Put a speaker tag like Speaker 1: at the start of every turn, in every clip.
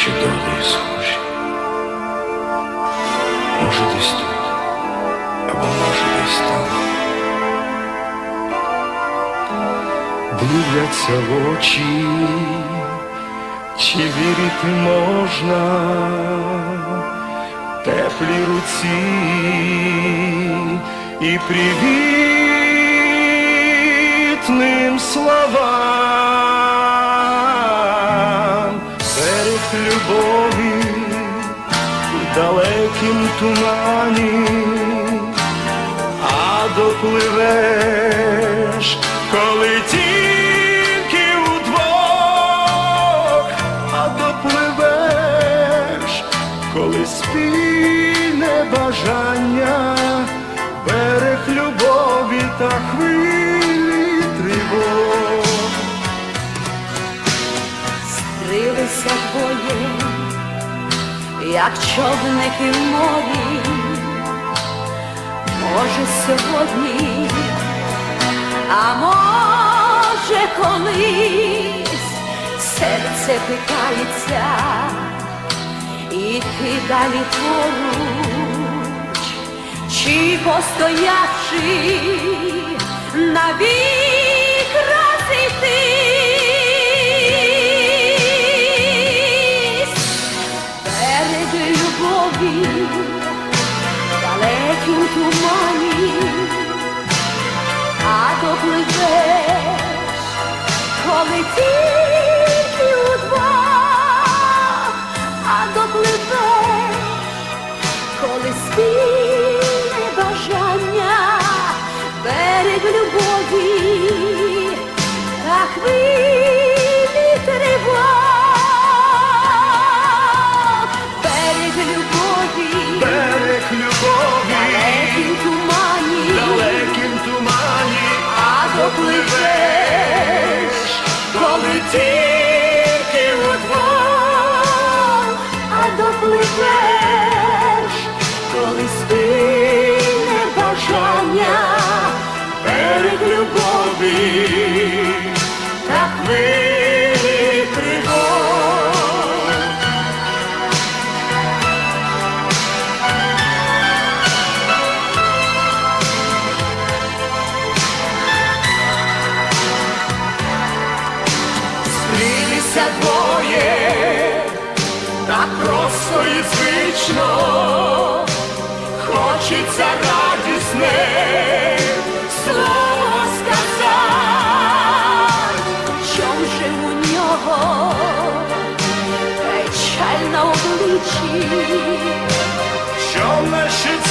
Speaker 1: що долею схожі. Може, десь тут, або може десь там. Дивляться в очі, чи вірити можна теплій руці і привітним словам Любові в далекім тумані, а допливеш, коли тільки удвох, а допливеш, коли спільне бажання, берег любові та хвилі
Speaker 2: як човники в морі, може сьогодні, а може колись серце питається, іти далі поруч, чи постоявши навік в далекім тумані, а допливеш, коли тільки удвох, а допливеш, коли спільне бажання берег любові та хвилі
Speaker 1: тільки удвох.
Speaker 2: а допливеш, коли спине бажання, перед любові
Speaker 1: хочеться радісне. Слово сказати,
Speaker 2: чом же у нього? Печаль на обличчі, що лишиться.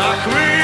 Speaker 2: tak mi